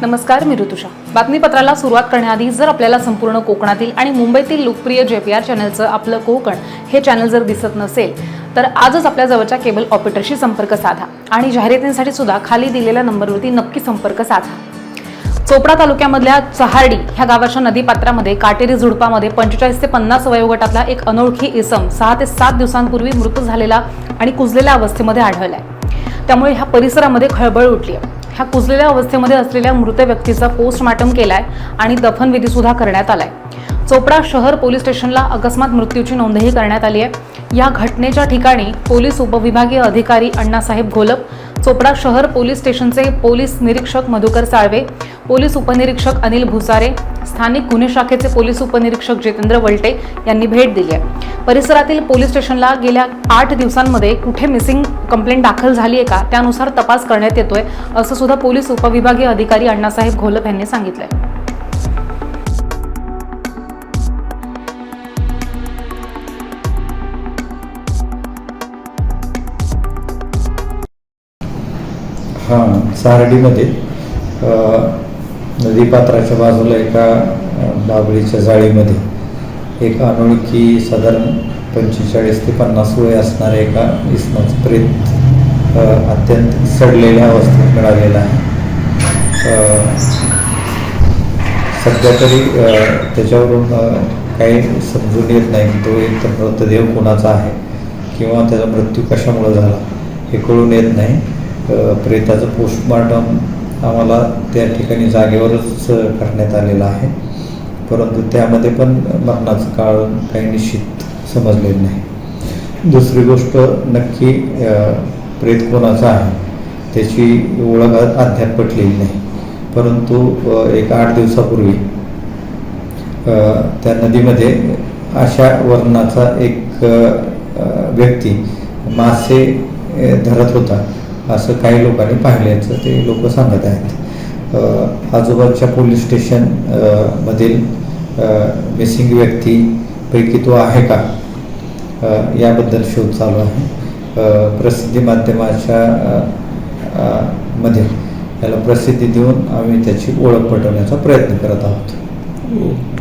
नमस्कार मी ऋतुषा बातमीपत्राला सुरुवात करण्याआधी जर आपल्याला संपूर्ण कोकणातील आणि मुंबईतील लोकप्रिय जे पी आर चॅनलचं आपलं कोकण हे चॅनल जर दिसत नसेल तर आजच आपल्या जवळच्या केबल ऑपरेटरशी संपर्क साधा आणि जाहिरातींसाठी सुद्धा खाली दिलेल्या नंबरवरती नक्की संपर्क साधा. चोपडा तालुक्यामधल्या चहार्डी ह्या गावाच्या नदीपात्रामध्ये काटेरी झुडपामध्ये पंचेचाळीस ते पन्नास वयोगटातला एक अनोळखी इसम सहा ते सात दिवसांपूर्वी मृत झालेला आणि कुजलेल्या अवस्थेमध्ये आढळलाय. त्यामुळे ह्या परिसरामध्ये खळबळ उठली आहे ह्या कुजलेल्या अवस्थेमध्ये असलेल्या मृत व्यक्तीचा पोस्टमार्टम केलाय आणि दफनविधीसुद्धा करण्यात आलाय. चोपडा शहर पोलीस स्टेशनला अकस्मात मृत्यूची नोंदही करण्यात आली आहे. या घटनेच्या ठिकाणी पोलीस उपविभागीय अधिकारी अण्णासाहेब घोलप चोपडा शहर पोलीस स्टेशनचे पोलीस निरीक्षक मधुकर साळवे पोलीस उपनिरीक्षक अनिल भुसारे स्थानिक गुन्हे शाखेचे पोलीस उपनिरीक्षक जितेंद्र वलटे यांनी भेट दिली आहे. परिसरातील पोलीस स्टेशनला गेल्या आठ दिवसांमध्ये कुठे मिसिंग कंप्लेंट दाखल झाली आहे का? त्यानुसार तपास करण्यात येतोय असं सुद्धा पोलीस उपविभागीय अधिकारी अण्णासाहेब घोलप यांनी सांगितलंय. हां सारडीमध्ये. नदीपात्राच्या बाजूला एका दाबळीच्या बाबळीच्या जाळीमध्ये. एक अनोळखी साधारण पंचेचाळीस ते पन्नास वय असणाऱ्या एका इसमाचं प्रेत अत्यंत सडलेल्या अवस्थेत मिळालेला आहे. सध्या तरी त्याच्यावरून काही समजून येत नाही की तो एक तर मृतदेह कोणाचा आहे किंवा त्याचा मृत्यू कशामुळे झाला हे कळून येत नाही. प्रेताचं पोस्टमॉर्टम आम्हाला त्या ठिकाणी जागेवरच करण्यात आलेलं आहे. परंतु त्यामध्ये पण मरणाचं काळ काही निश्चित समजलेलं नाही. दुसरी गोष्ट नक्की प्रेत कोणाचा आहे त्याची ओळख अद्याप पटलेली नाही. परंतु एक आठ दिवसापूर्वी त्या नदीमध्ये अशा वर्णाचा एक व्यक्ती मासे धरत होता. असं काही लोकांनी पाहिल्याचं ते लोक सांगत आहेत. आजोबांच्या आजूबाजूच्या पोलीस स्टेशन मधील मिसिंग व्यक्तीपैकी तो आहे का? याबद्दल शोध चालू आहे. प्रसिद्धी माध्यमाच्या मध्ये याला प्रसिद्धी देऊन आम्ही त्याची ओळख पटवण्याचा प्रयत्न करत आहोत.